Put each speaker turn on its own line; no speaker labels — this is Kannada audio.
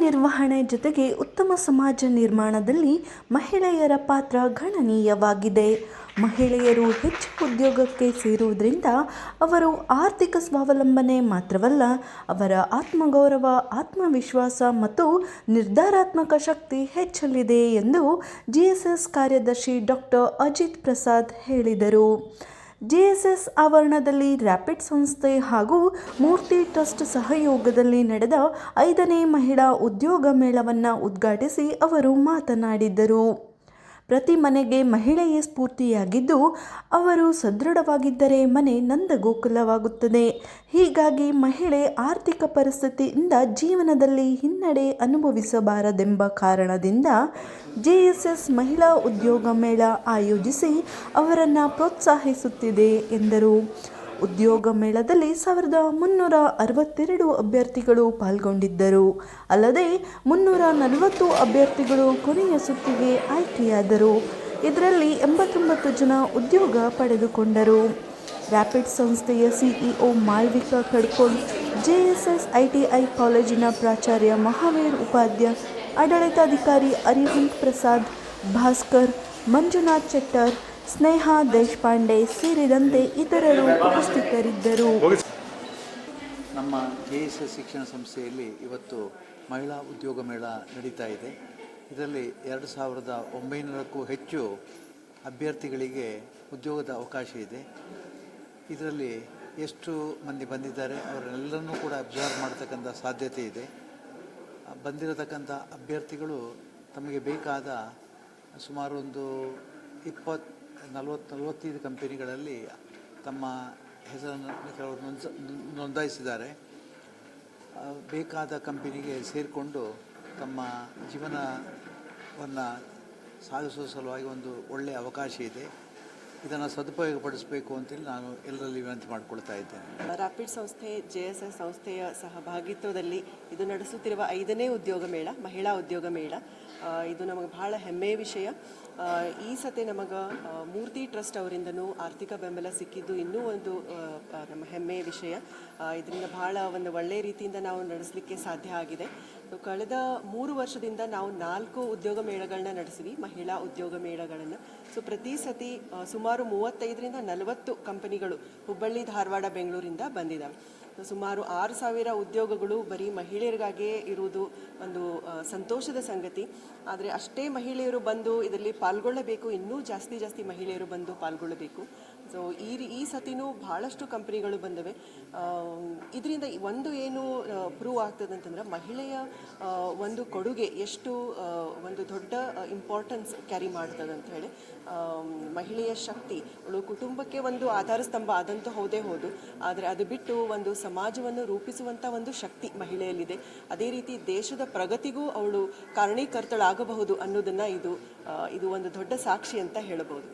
ನಿರ್ವಹಣೆ ಜೊತೆಗೆ ಉತ್ತಮ ಸಮಾಜ ನಿರ್ಮಾಣದಲ್ಲಿ ಮಹಿಳೆಯರ ಪಾತ್ರ ಗಣನೀಯವಾಗಿದೆ. ಮಹಿಳೆಯರು ಹೆಚ್ಚು ಉದ್ಯೋಗಕ್ಕೆ ಸೇರುವುದರಿಂದ ಅವರು ಆರ್ಥಿಕ ಸ್ವಾವಲಂಬನೆ ಮಾತ್ರವಲ್ಲ, ಅವರ ಆತ್ಮಗೌರವ, ಆತ್ಮವಿಶ್ವಾಸ ಮತ್ತು ನಿರ್ಧಾರಾತ್ಮಕ ಶಕ್ತಿ ಹೆಚ್ಚಲಿದೆ ಎಂದು ಜಿಎಸ್ಎಸ್ ಕಾರ್ಯದರ್ಶಿ ಡಾಕ್ಟರ್ ಅಜಿತ್ ಪ್ರಸಾದ್ ಹೇಳಿದರು. ಜೆಎಸ್ಎಸ್ ಆವರಣದಲ್ಲಿ ರ್ಯಾಪಿಡ್ ಸಂಸ್ಥೆ ಹಾಗೂ ಮೂರ್ತಿ ಟ್ರಸ್ಟ್ ಸಹಯೋಗದಲ್ಲಿ ನಡೆದ ಐದನೇ ಮಹಿಳಾ ಉದ್ಯೋಗ ಮೇಳವನ್ನು ಉದ್ಘಾಟಿಸಿ ಅವರು ಮಾತನಾಡಿದರು. ಪ್ರತಿ ಮನೆಗೆ ಮಹಿಳೆಯೇ ಸ್ಫೂರ್ತಿಯಾಗಿದ್ದು, ಅವರು ಸದೃಢವಾಗಿದ್ದರೆ ಮನೆ ನಂದಗೋಕುಲವಾಗುತ್ತದೆ. ಹೀಗಾಗಿ ಮಹಿಳೆ ಆರ್ಥಿಕ ಪರಿಸ್ಥಿತಿಯಿಂದ ಜೀವನದಲ್ಲಿ ಹಿನ್ನಡೆ ಅನುಭವಿಸಬಾರದೆಂಬ ಕಾರಣದಿಂದ ಜೆಎಸ್ಎಸ್ ಮಹಿಳಾ ಉದ್ಯೋಗ ಮೇಳ ಆಯೋಜಿಸಿ ಅವರನ್ನು ಪ್ರೋತ್ಸಾಹಿಸುತ್ತಿದೆ ಎಂದರು. ಉದ್ಯೋಗ ಮೇಳದಲ್ಲಿ ಸಾವಿರದ ಮುನ್ನೂರ ಅರವತ್ತೆರಡು ಅಭ್ಯರ್ಥಿಗಳು ಪಾಲ್ಗೊಂಡಿದ್ದರು. ಅಲ್ಲದೆ ಮುನ್ನೂರ ನಲವತ್ತು ಅಭ್ಯರ್ಥಿಗಳು ಕೊನೆಯ ಸುತ್ತಿಗೆ ಆಯ್ಕೆಯಾದರು. ಇದರಲ್ಲಿ ಎಂಬತ್ತೊಂಬತ್ತು ಜನ ಉದ್ಯೋಗ ಪಡೆದುಕೊಂಡರು. ರ್ಯಾಪಿಡ್ ಸಂಸ್ಥೆಯ CEO Malvika S JSS ITI ಕಾಲೇಜಿನ ಪ್ರಾಚಾರ್ಯ ಮಹಾವೀರ್ ಉಪಾಧ್ಯ, ಆಡಳಿತಾಧಿಕಾರಿ ಅರಿಹಂತ್ ಪ್ರಸಾದ್, ಭಾಸ್ಕರ್, ಮಂಜುನಾಥ್ ಚೆಟ್ಟರ್ ಸ್ನೇಹ ದೇಶಪಾಂಡೆ ಸೇರಿದಂತೆ ಇತರರು ಉಪಸ್ಥಿತರಿದ್ದರು.
ನಮ್ಮ ಕೆ ಎಸ್ ಎಸ್ ಶಿಕ್ಷಣ ಸಂಸ್ಥೆಯಲ್ಲಿ ಇವತ್ತು ಮಹಿಳಾ ಉದ್ಯೋಗ ಮೇಳ ನಡೀತಾ ಇದೆ. ಇದರಲ್ಲಿ ಎರಡು ಸಾವಿರದ ಒಂಬೈನೂರಕ್ಕೂ ಹೆಚ್ಚು ಅಭ್ಯರ್ಥಿಗಳಿಗೆ ಉದ್ಯೋಗದ ಅವಕಾಶ ಇದೆ. ಇದರಲ್ಲಿ ಎಷ್ಟು ಮಂದಿ ಬಂದಿದ್ದಾರೆ ಅವರೆಲ್ಲರನ್ನೂ ಕೂಡ ಅಬ್ಸರ್ವ್ ಮಾಡ್ತಕ್ಕಂಥ ಸಾಧ್ಯತೆ ಇದೆ. ಬಂದಿರತಕ್ಕಂಥ ಅಭ್ಯರ್ಥಿಗಳು ತಮಗೆ ಬೇಕಾದ ಸುಮಾರು ಒಂದು ಇಪ್ಪತ್ತು ನಲವತ್ತು, ನಲವತ್ತೈದು ಕಂಪೆನಿಗಳಲ್ಲಿ ತಮ್ಮ ಹೆಸರನ್ನು ಕೆಲವರು ನೋಂದ ನೋಂದಾಯಿಸಿದ್ದಾರೆ. ಬೇಕಾದ ಕಂಪನಿಗೆ ಸೇರಿಕೊಂಡು ತಮ್ಮ ಜೀವನವನ್ನು ಸಾಧಿಸುವ ಸಲುವಾಗಿ ಒಂದು ಒಳ್ಳೆಯ ಅವಕಾಶ ಇದೆ. ಇದನ್ನು ಸದುಪಯೋಗಪಡಿಸಬೇಕು ಅಂತೇಳಿ ನಾನು ಎಲ್ಲರಲ್ಲಿ ವಿನಂತಿ ಮಾಡಿಕೊಳ್ತಾ ಇದ್ದೇನೆ.
ರಾಪಿಡ್ ಸಂಸ್ಥೆ, ಜೆ ಎಸ್ ಎಸ್ ಸಂಸ್ಥೆಯ ಸಹಭಾಗಿತ್ವದಲ್ಲಿ ಇದು ನಡೆಸುತ್ತಿರುವ ಐದನೇ ಉದ್ಯೋಗ ಮೇಳ, ಮಹಿಳಾ ಉದ್ಯೋಗ ಮೇಳ. ಇದು ನಮಗೆ ಬಹಳ ಹೆಮ್ಮೆಯ ವಿಷಯ. ಈ ಸತೆ ನಮಗೆ ಮೂರ್ತಿ ಟ್ರಸ್ಟ್ ಅವರಿಂದನೂ ಆರ್ಥಿಕ ಬೆಂಬಲ ಸಿಕ್ಕಿದ್ದು ಇನ್ನೂ ಒಂದು ನಮ್ಮ ಹೆಮ್ಮೆಯ ವಿಷಯ. ಇದರಿಂದ ಬಹಳ ಒಂದು ಒಳ್ಳೆಯ ರೀತಿಯಿಂದ ನಾವು ನಡೆಸಲಿಕ್ಕೆ ಸಾಧ್ಯ ಆಗಿದೆ. ಕಳೆದ ಮೂರು ವರ್ಷದಿಂದ ನಾವು ನಾಲ್ಕು ಉದ್ಯೋಗ ಮೇಳಗಳನ್ನ ನಡೆಸಿವಿ, ಮಹಿಳಾ ಉದ್ಯೋಗ ಮೇಳಗಳನ್ನು. ಸೊ, ಪ್ರತಿ ಸತಿ ಸುಮಾರು ಮೂವತ್ತೈದರಿಂದ ನಲವತ್ತು ಕಂಪನಿಗಳು ಹುಬ್ಬಳ್ಳಿ, ಧಾರವಾಡ, ಬೆಂಗಳೂರಿಂದ ಬಂದಿದ್ದಾವೆ ಸುಮಾರು ಆರು ಸಾವಿರ ಉದ್ಯೋಗಗಳು ಬರೀ ಮಹಿಳೆಯರಿಗಾಗಿಯೇ ಇರುವುದು ಒಂದು ಸಂತೋಷದ ಸಂಗತಿ. ಆದರೆ ಅಷ್ಟೇ ಮಹಿಳೆಯರು ಬಂದು ಇದರಲ್ಲಿ ಪಾಲ್ಗೊಳ್ಳಬೇಕು, ಇನ್ನೂ ಜಾಸ್ತಿ ಜಾಸ್ತಿ ಮಹಿಳೆಯರು ಬಂದು ಪಾಲ್ಗೊಳ್ಳಬೇಕು. ಸೊ ಈ ಈ ಸತಿನೂ ಭಾಳಷ್ಟು ಕಂಪ್ನಿಗಳು ಬಂದವೆ. ಇದರಿಂದ ಒಂದು ಏನು ಪ್ರೂವ್ ಆಗ್ತದೆ ಅಂತಂದ್ರೆ ಮಹಿಳೆಯ ಒಂದು ಕೊಡುಗೆ ಎಷ್ಟು ಒಂದು ದೊಡ್ಡ ಇಂಪಾರ್ಟೆನ್ಸ್ ಕ್ಯಾರಿ ಮಾಡ್ತದೆ ಅಂತ ಹೇಳಿ ಮಹಿಳೆಯ ಶಕ್ತಿ, ಅವಳು ಕುಟುಂಬಕ್ಕೆ ಒಂದು ಆಧಾರ ಸ್ತಂಭ ಆದಂತೂ ಹೋದೇ ಹೌದು. ಆದರೆ ಅದು ಬಿಟ್ಟು ಒಂದು ಸಮಾಜವನ್ನು ರೂಪಿಸುವಂಥ ಒಂದು ಶಕ್ತಿ ಮಹಿಳೆಯಲ್ಲಿದೆ. ಅದೇ ರೀತಿ ದೇಶದ ಪ್ರಗತಿಗೂ ಅವಳು ಕಾರಣೀಕರ್ತಳಾಗಬಹುದು ಅನ್ನೋದನ್ನು ಇದು ಇದು ಒಂದು ದೊಡ್ಡ ಸಾಕ್ಷಿ ಅಂತ ಹೇಳಬಹುದು.